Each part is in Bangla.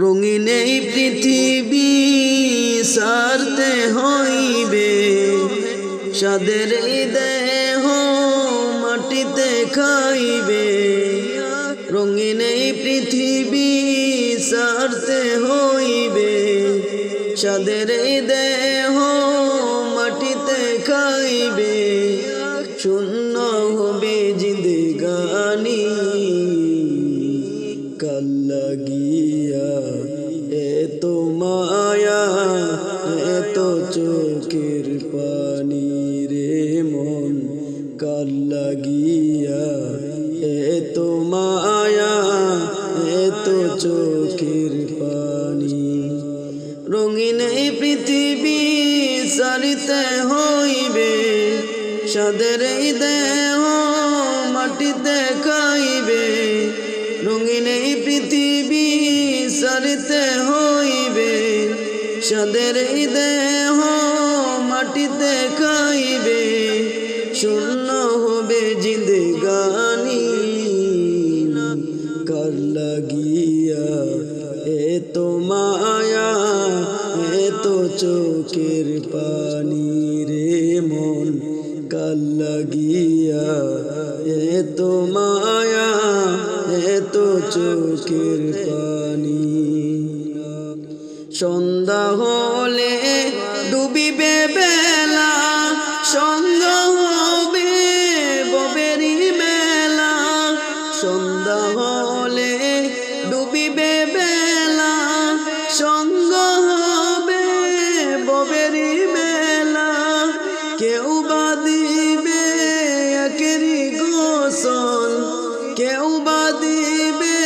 রঙিন এই পৃথিবী সারতে হইবে। সাদের দেহ মাটিতে খাইবে। রঙিন এই পৃথিবী সারতে হইবে। সাদের দেহ মাটিতে খাইবে। শূন্য চোখের পানি রে মন কাল লাগিয়া এত মায়া এত চোখের পানি। রঙিন এই পৃথিবী সারিতে হইবে, সাদের এই দেহ মাটিতে খাইবে। রঙিন এই পৃথিবী সারিতে হইবে, সাদের এই লাগিয়া এত মায়া এত চোখের পানি রে মন, কাল লাগিয়া এত মায়া এত চোখের পানি। সন্ধ্যা হলে ডুবিবে বেলা সঙ্গ হবে ববেরি মেলা সন্ধ্যা হলে ডুবিবে বেলা সঙ্গ হবে ববেরি মেলা। কেউ বা দিবে একেরি গোসল, কেউ বা দিবে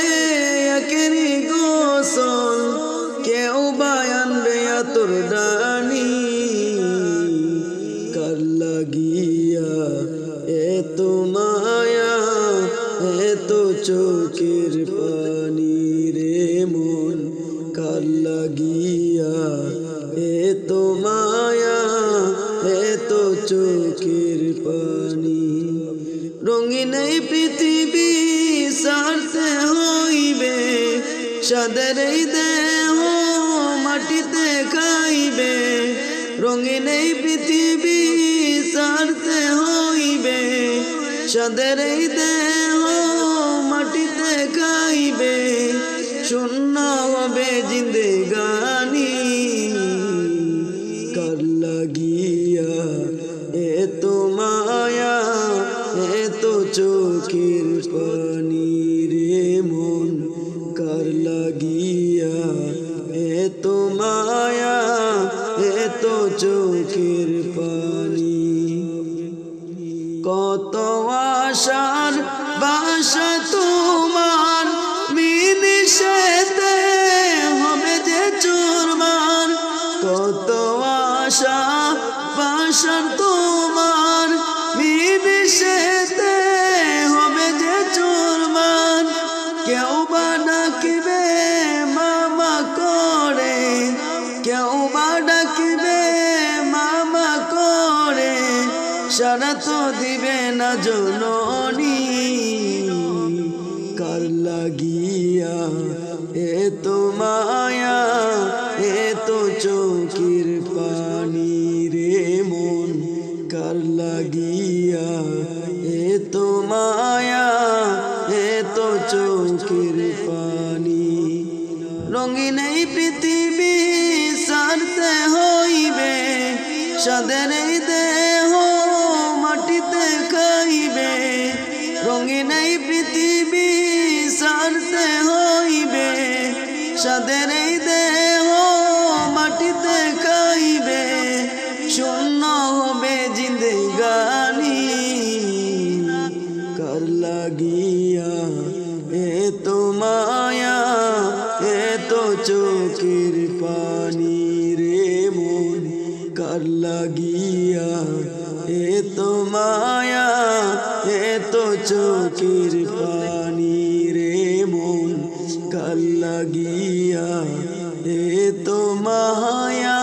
একেরি গোসল, কেউ বা আনবে আতর ডানি কার লাগিয়া এত মায়া, এত চোখের পানি মায়া এত চোখের পানি। রঙিন এই পৃথিবী সারতে হইবে সাদের এই দেহ মাটিতে খাইবে। রঙিন এই পৃথিবী সারতে হইবে সাদের এই দেহ মাটিতে খাইবে। শূন্য হবে জিন্দেগানি চোখের পানি। কত আশার বাসা তোমার মিনিশেতে হবে যে চোরমার। কত আশা বাসার তোমার মিনিশেতে হবে যে চোরমার। কেউ বা ডাকিবে মামা করে, কেউ বা ডাকিবে সারা তো দিবে না জননী। কার লাগিয়া এত মায়া এত চোখের পানি রে মন। কার লাগিয়া এ তো মায়া এত চোখের পানি। রঙিন এই পৃথিবী সারতে হইবে, সাদের দেহ মাটিতে খাইবে রঙিন এই পৃথিবী সারতে হইবে। সাদের এই দেহ মাটিতে খাইবে, শূন্য হবে জিন্দেগানি কার লাগিয়া এত মায়া, এ তো চোখের পানি রে মন। কার লাগিয়া তো মায়া এত চোখের পানি রে মন কাল লাগিয়া এ তো মায়া